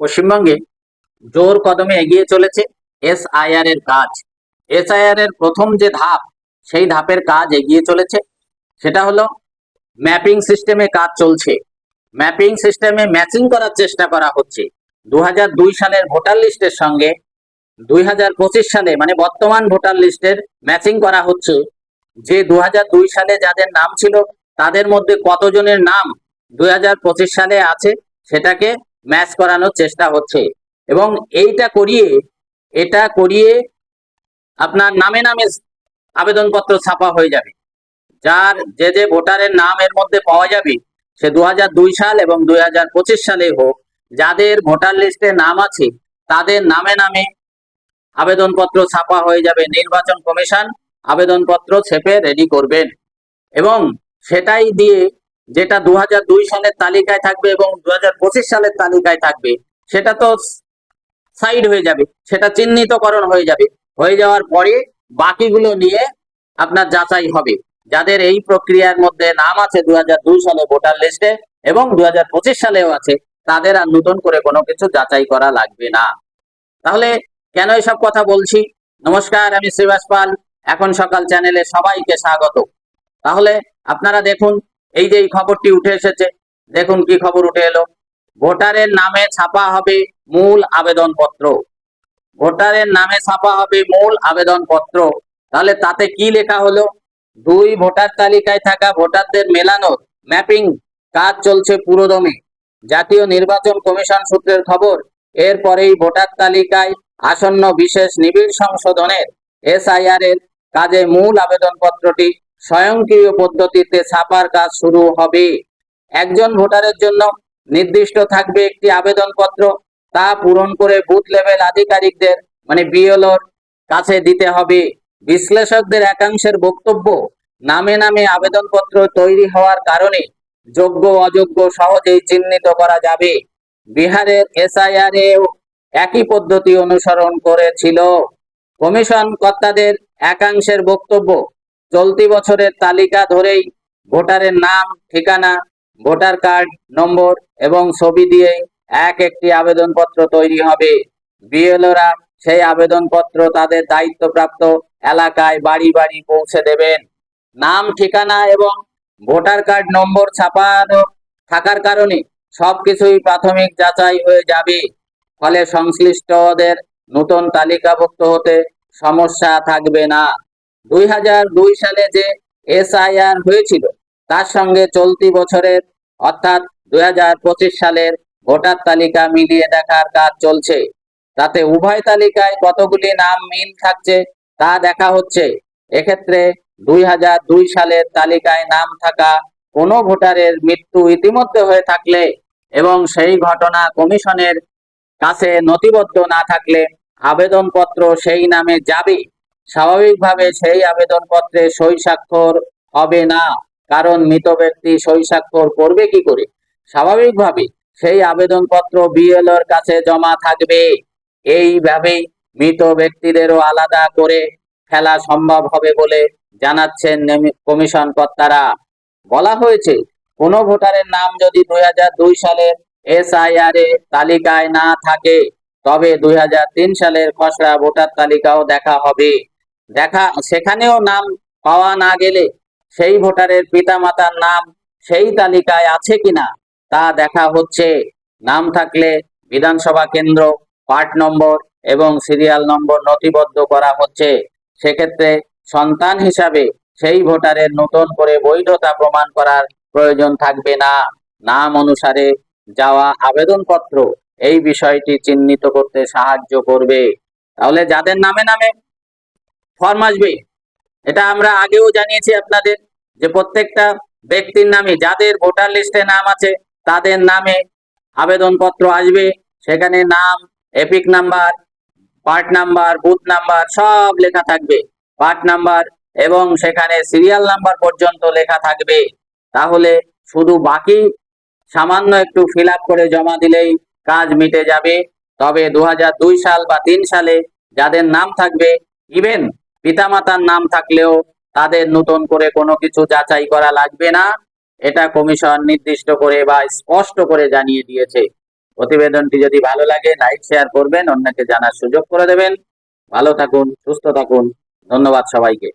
পশ্চিমবঙ্গে জোর কদমে এগিয়ে চলেছে এসআইআর এর কাজ। এসআইআর এর প্রথম যে ধাপ, সেই ধাপের কাজ এগিয়ে চলেছে। সেটা হলো ম্যাপিং সিস্টেমে কাজ চলছে। ম্যাপিং সিস্টেমে ম্যাচিং করার চেষ্টা করা হচ্ছে। দু হাজার দুই সালের ভোটার লিস্টের সঙ্গে দুই হাজার পঁচিশ সালে মানে বর্তমান ভোটার লিস্টের ম্যাচিং করা হচ্ছে যে দু হাজার দুই সালে যাদের নাম ছিল, তাদের মধ্যে কতজনের নাম দুই হাজার পঁচিশ সালে আছে, সেটাকে ম্যাচ করানোর চেষ্টা হচ্ছে। এবং এইটা করিয়ে, এটা করিয়ে আপনার নামে নামে আবেদনপত্র ছাপা হয়ে যাবে। যার যে যে ভোটারের নাম এর মধ্যে পাওয়া যাবে, সে দু হাজার দুই সাল এবং দুই হাজার পঁচিশ সালে হোক, যাদের ভোটার লিস্টে নাম আছে, তাদের নামে নামে আবেদনপত্র ছাপা হয়ে যাবে। নির্বাচন কমিশন আবেদনপত্র ছেপে রেডি করবেন। এবং সেটাই দিয়ে যেটা দু হাজার দুই সালের তালিকায় থাকবে এবং দু হাজার পঁচিশ সালের তালিকায় থাকবে, সেটা তো সাইড হয়ে যাবে, সেটা চিহ্নিতকরণ হয়ে যাবে। হয়ে যাওয়ার পরে বাকিগুলো নিয়ে আপনার যাচাই হবে। যাদের এই প্রক্রিয়ার মধ্যে নাম আছে দু হাজার দুই সালে ভোটার লিস্টে এবং দু হাজার পঁচিশ সালেও আছে, তাদের আর নতুন করে কোনো কিছু যাচাই করা লাগবে না। তাহলে কেন এসব কথা বলছি? নমস্কার, আমি শ্রীবাস পাল, এখন সকাল চ্যানেলে সবাইকে স্বাগত। তাহলে আপনারা দেখুন এই যে এই খবরটি উঠে এসেছে, দেখুন কি খবর উঠে এলো। ভোটারের নামে ছাপা হবে মূল আবেদনপত্র। ভোটারের নামে ছাপা হবে মূল আবেদনপত্র। তাহলে তাতে কি লেখা হলো? দুই ভোটার তালিকায় থাকা ভোটারদের মেলানোর ম্যাপিং কাজ চলছে পুরোদমে। জাতীয় নির্বাচন কমিশন সূত্রের খবর, এরপরেই ভোটার তালিকায় আসন্ন বিশেষ নিবিড় সংশোধনের এসআইআর এর কাজে মূল আবেদনপত্রটি স্বয়ংক্রিয় পদ্ধতিতে ছাপার কাজ শুরু হবে। একজন ভোটারের জন্য নির্দিষ্ট থাকবে একটি আবেদনপত্র। তা পূরণ করে বুথ লেভেল আধিকারিকদের মানে বিএলওর কাছে দিতে হবে। বিশ্লেষকদের একাংশের বক্তব্য, নামে নামে আবেদনপত্র তৈরি হওয়ার কারণে যোগ্য অযোগ্য সহজেই চিহ্নিত করা যাবে। বিহারের এসআইআর এও একই পদ্ধতি অনুসরণ করেছিল। কমিশন কর্তাদের একাংশের বক্তব্য চলতি বছরের তালিকা ধরেই ভোটারের নাম, ঠিকানা, ভোটার কার্ড, নম্বর এবং ছবি দিয়ে এক একটি আবেদনপত্র তৈরি হবে। বিএলওরা সেই আবেদনপত্র তাদের দায়িত্বপ্রাপ্ত এলাকায় বাড়ি বাড়ি পৌঁছে দেবেন। নাম, ঠিকানা এবং ভোটার কার্ড, নম্বর ছাপানো থাকার কারণে সবকিছুই প্রাথমিক যাচাই হয়ে যাবে। ফলে সংশ্লিষ্টদের নতুন তালিকাভুক্ত হতে সমস্যা থাকবে না। দুই হাজার দুই সালে যে এসআইআর হয়েছিল, তার সঙ্গে চলতি বছরের, অর্থাৎ দুই হাজার পঁচিশ সালের ভোটার তালিকা মিলিয়ে দেখার কাজ চলছে। তাতে উভয় তালিকায় কতগুলি নাম মিল থাকছে তা দেখা হচ্ছে। এক্ষেত্রে দুই হাজার দুই সালের তালিকায় নাম থাকা কোনো ভোটারের মৃত্যু ইতিমধ্যে হয়ে থাকলে এবং সেই ঘটনা কমিশনের কাছে নথিবদ্ধ না থাকলে আবেদনপত্র সেই নামে যাবে। স্বাভাবিকভাবে সেই আবেদনপত্রে সই স্বাক্ষর হবে না। কারণ মৃত ব্যক্তি সই স্বাক্ষর করবে কি করে? স্বাভাবিকভাবে সেই আবেদনপত্র বিএলওর কাছে জমা থাকবে। এইভাবেই মৃত ব্যক্তিদেরও আলাদা করে ফেলা সম্ভব হবে বলে জানাচ্ছেন কমিশন কর্তারা। বলা হয়েছে, কোন ভোটারের নাম যদি দুই হাজার দুই সালের এসআইআর এ তালিকায় না থাকে, তবে দুই হাজার তিন সালের খসড়া ভোটার তালিকাও দেখা হবে। দেখা, সেখানেও নাম পাওয়া না গেলে সেই ভোটারের পিতামাতার নাম সেই তালিকায় আছে কিনা তা দেখা হচ্ছে। নাম থাকলে বিধানসভা কেন্দ্র পার্ট নম্বর এবং সিরিয়াল নম্বর নথিবদ্ধ করা হচ্ছে। সেক্ষেত্রে সন্তান হিসাবে সেই ভোটারের নতুন করে বৈধতা প্রমাণ করার প্রয়োজন থাকবে না। নাম অনুসারে যাওয়া আবেদনপত্র এই বিষয়টি চিহ্নিত করতে সাহায্য করবে। তাহলে যাদের নামে নামে ফর্ম আসবে। এটা আমরা আগেও জানিয়েছি আপনাদের যে প্রত্যেকটা ব্যক্তির নামে যাদের ভোটার লিস্টে নাম আছে, তাদের নামে আবেদনপত্র আসবে। সেখানে নাম, EPIC number, part number, booth number সব লেখা থাকবে। পার্ট নাম্বার এবং সেখানে সিরিয়াল নাম্বার পর্যন্ত লেখা থাকবে। তাহলে শুধু বাকি সামান্য একটু ফিল করে জমা দিলেই কাজ মিটে যাবে। তবে দু হাজার দুই সাল বা তিন সালে যাদের নাম থাকবে ইভেন পিতামাতার নাম থাকলেও তাদের নতুন করে কোনো কিছু যাচাই করা লাগবে না। এটা কমিশন নির্দিষ্ট করে বা স্পষ্ট করে জানিয়ে দিয়েছে। প্রতিবেদনটি যদি ভালো লাগে, লাইক, শেয়ার করবেন, অন্যকে জানার সুযোগ করে দেবেন। ভালো থাকুন, সুস্থ থাকুন। ধন্যবাদ সবাইকে।